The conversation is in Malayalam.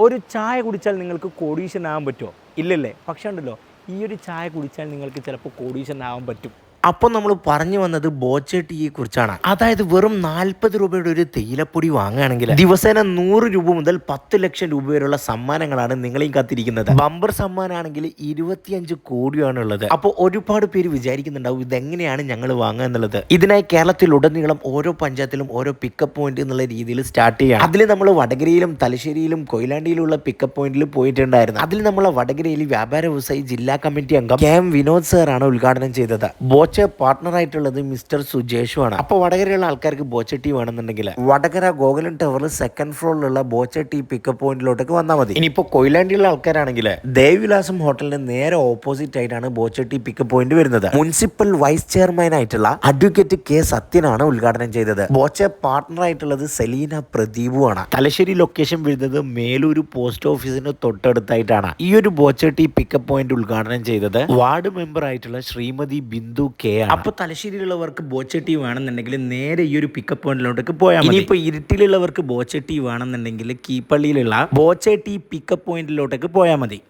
ഒരു ചായ കുടിച്ചാൽ നിങ്ങൾക്ക് കോടീശ്വരനാകാൻ പറ്റുമോ? ഇല്ലല്ലേ? പക്ഷേ ഉണ്ടല്ലോ ഈ ഒരു ചായ കുടിച്ചാൽ നിങ്ങൾക്ക് ചിലപ്പോൾ കോടീശ്വരനാകാൻ പറ്റും. അപ്പോൾ നമ്മൾ പറഞ്ഞു വന്നത് ബോച്ച ടീയെ കുറിച്ചാണ്. അതായത് വെറും നാൽപ്പത് രൂപയുടെ ഒരു തേയിലപ്പൊടി വാങ്ങുകയാണെങ്കിൽ ദിവസേന നൂറ് രൂപ മുതൽ പത്ത് ലക്ഷം രൂപ വരെയുള്ള സമ്മാനങ്ങളാണ് നിങ്ങളെയും കാത്തിരിക്കുന്നത്. ബമ്പർ സമ്മാനാണെങ്കിൽ ഇരുപത്തിയഞ്ച് കോടിയാണ് ഉള്ളത് അപ്പോൾ ഒരുപാട് പേര് വിചാരിക്കുന്നുണ്ടാവും ഇതെങ്ങനെയാണ് ഞങ്ങൾ വാങ്ങുക എന്നുള്ളത്. ഇതിനായി കേരളത്തിൽ ഉടനീളം ഓരോ പഞ്ചായത്തിലും ഓരോ പിക്കപ്പ് പോയിന്റ് എന്നുള്ള രീതിയിൽ സ്റ്റാർട്ട് ചെയ്യാം അതിൽ നമ്മൾ വടകരയിലും തലശ്ശേരിയിലും കൊയിലാണ്ടിയിലുള്ള പിക്കപ്പ് പോയിന്റിൽ പോയിട്ടുണ്ടായിരുന്നു. അതിൽ നമ്മൾ വടകരയിൽ വ്യാപാര വ്യവസായി ജില്ലാ കമ്മിറ്റി അംഗം കെ എം വിനോദ് സാറാണ് ഉദ്ഘാടനം ചെയ്തത്. ബോച്ച പാർട്ണർ ആയിട്ടുള്ളത് മിസ്റ്റർ സുജേഷു ആണ് അപ്പോൾ വടകരയുള്ള ആൾക്കാർക്ക് ബോച്ച ടീ വേണമെന്നുണ്ടെങ്കിൽ വടകര ഗോകുലൻ ടവറിൽ സെക്കൻഡ് ഫ്ലോറിലുള്ള ബോച്ച ടീ പിക്കപ്പ് പോയിന്റിലോട്ടേക്ക് വന്നാൽ മതി. ഇനിയിപ്പോൾ കൊയിലാണ്ടിയുള്ള ആൾക്കാരാണെങ്കിൽ ദേവിലാസം ഹോട്ടലിന് നേരെ ഓപ്പോസിറ്റ് ആയിട്ടാണ് ബോച്ച ടീ പിക്കപ്പ് പോയിന്റ് വരുന്നത്. മുനിസിപ്പൽ വൈസ് ചെയർമാൻ ആയിട്ടുള്ള അഡ്വക്കേറ്റ് കെ സത്യനാണ് ഉദ്ഘാടനം ചെയ്തത്. ബോച്ച പാർട്ണർ ആയിട്ടുള്ളത് സെലീന പ്രദീപുമാണ് തലശ്ശേരി ലൊക്കേഷൻ വരുന്നത് മേലൂർ പോസ്റ്റ് ഓഫീസിന് തൊട്ടടുത്തായിട്ടാണ്. ഈ ഒരു ബോച്ച ടീ പിക്കപ്പ് പോയിന്റ് ഉദ്ഘാടനം ചെയ്തത് വാർഡ് മെമ്പർ ആയിട്ടുള്ള ശ്രീമതി ബിന്ദു കെ ആണ് അപ്പോൾ തലശ്ശേരിയിലുള്ളവർക്ക് ബോച്ചട്ടി വേണമെന്നുണ്ടെങ്കിൽ നേരെ ഈ ഒരു പിക്കപ്പ് പോയിന്റിലോട്ടേക്ക് പോയാൽ മതി. ഇനിയിപ്പോൾ ഇരുട്ടിലുള്ളവർക്ക് ബോച്ചട്ടി വേണമെന്നുണ്ടെങ്കിൽ കീപ്പള്ളിയിലുള്ള ബോച്ചട്ടി പിക്കപ്പ് പോയിന്റിലോട്ടേക്ക് പോയാൽ മതി.